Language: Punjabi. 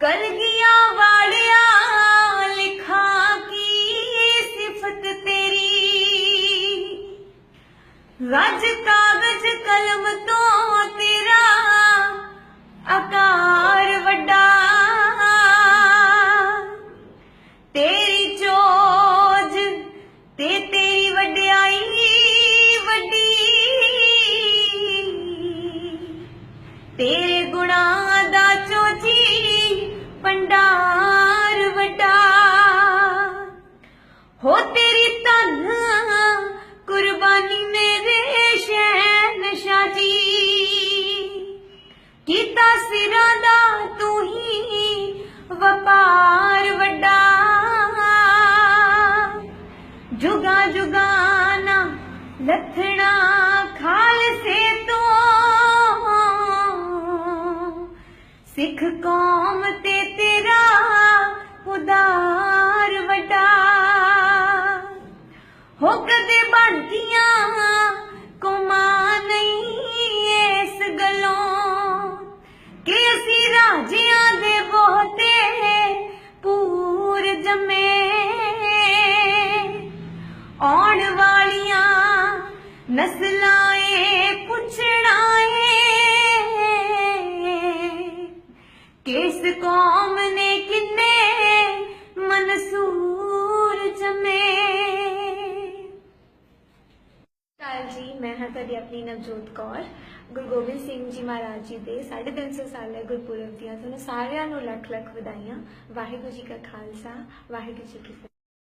ਕਲਗੀਆਂ ਵਾਲਿਆ ਲਿਖਾਂ ਕੀ ਸਿਫਤ ਤੇਰੀ? ਰੱਜ ਕਾਗਜ਼ ਕਲਮ ਤੋਂ ਤੇਰਾ ਆਕਾਰ ਵੱਡਾ। ਤੇਰੀ ਚੋਜ ਤੇ ਤੇਰੀ ਵਡਿਆਈ ਵੱਡੀ। ਤੇਰੇ ਗੁਣਾ ਜੁਗਾਨਾ ਲੱਥਣਾ ਖਾਲਸੇ ਤੋਂ। ਸਿੱਖ ਕੌਮ ਤੇ ਤੇਰਾ ਉਦਾਰ ਵਟਾ। ਹੋ ਨਸਲਾਂ ਏ ਪੁੱਛਣਾ ਏ ਕਿਸ ਕੌਮ ਨੇ ਕਿੰਨੇ ਮਨਸੂਰ ਜਮੇ? ਕਾਲ ਜੀ, ਮੈਂ ਹਾਂ ਤੁਹਾਡੀ ਆਪਣੀ ਨਵਜੋਤ ਕੌਰ। ਗੁਰੂ ਗੋਬਿੰਦ ਸਿੰਘ ਜੀ ਮਹਾਰਾਜ ਜੀ ਦੇ 350 ਸਾਲੇ ਗੁਰਪੁਰਬ ਦੀਆਂ ਤੁਹਾਨੂੰ ਸਾਰਿਆਂ ਨੂੰ ਲੱਖ ਲੱਖ ਵਧਾਈਆਂ। ਵਾਹਿਗੁਰੂ ਜੀ ਕਾ ਖਾਲਸਾ, ਵਾਹਿਗੁਰੂ ਜੀ ਕੀ ਫਤਿਹ।